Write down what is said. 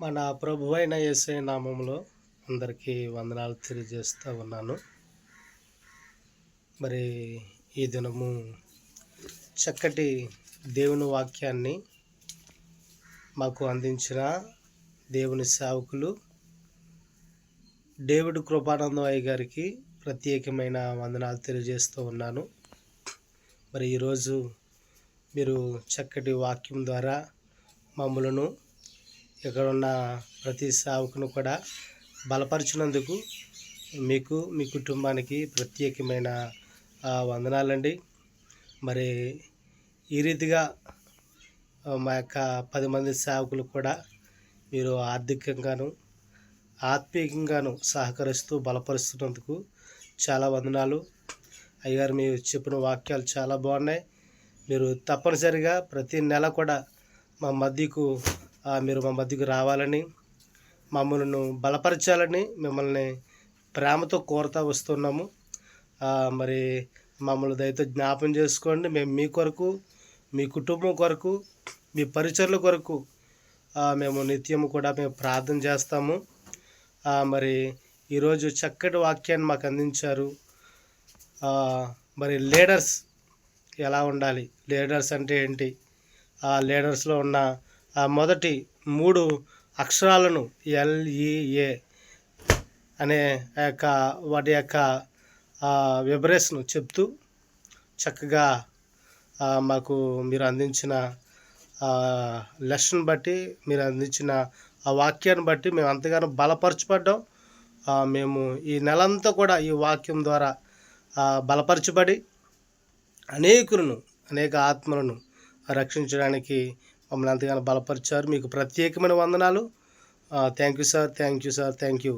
మన ప్రభు అయిన ఎస్ఐ నామంలో అందరికీ వందనాలు తెలియజేస్తూ ఉన్నాను. మరి ఈ దినము చక్కటి దేవుని వాక్యాన్ని మాకు అందించిన దేవుని సేవకులు డేవిడ్ కృపానంద గారికి ప్రత్యేకమైన వందనాలు తెలియజేస్తూ ఉన్నాను. మరి ఈరోజు మీరు చక్కటి వాక్యం ద్వారా మమ్మలను ఇక్కడ ఉన్న ప్రతి సావుకును కూడా బలపరిచినందుకు మీకు మీ కుటుంబానికి ప్రత్యేకమైన వందనాలండి. మరి ఈ రీతిగా మా యొక్క పది మంది సేవకులు కూడా మీరు ఆర్థికంగాను ఆత్మీయంగాను సహకరిస్తూ బలపరుస్తున్నందుకు చాలా వందనాలు. అయ్యగారు మీరు చెప్పిన వాక్యాలు చాలా బాగున్నాయి. మీరు తప్పనిసరిగా ప్రతి నెల కూడా మా మధ్యకు మీరు మా మధ్యకు రావాలని మమ్మల్ని బలపరచాలని మిమ్మల్ని ప్రేమతో కోరుతా వస్తున్నాము. మరి మమ్మల్ని దయతో జ్ఞాపం చేసుకోండి. మేము మీ కొరకు మీ కుటుంబం కొరకు మీ పరిచర్ల కొరకు మేము నిత్యం కూడా మేము ప్రార్థన చేస్తాము. మరి ఈరోజు చక్కటి వాక్యాన్ని మాకు అందించారు. మరి లీడర్స్ ఎలా ఉండాలి? లీడర్స్ అంటే ఏంటి? ఆ లీడర్స్లో ఉన్న ఆ మొదటి మూడు అక్షరాలను ఎల్ఈఏ అనే ఆ యొక్క వాటి యొక్క విబరేషన్ చెప్తూ చక్కగా మాకు మీరు అందించిన లెసన్ బట్టి మీరు అందించిన ఆ వాక్యాన్ని బట్టి మేము అంతగానో బలపరచబడ్డాం. మేము ఈ నెలంతా కూడా ఈ వాక్యం ద్వారా బలపరచబడి అనేకులను అనేక ఆత్మలను రక్షించడానికి మమ్మల్ని ఎంతగానో బలపరిచారు. మీకు ప్రత్యేకమైన వందనాలు. Thank you sir thank you sir thank you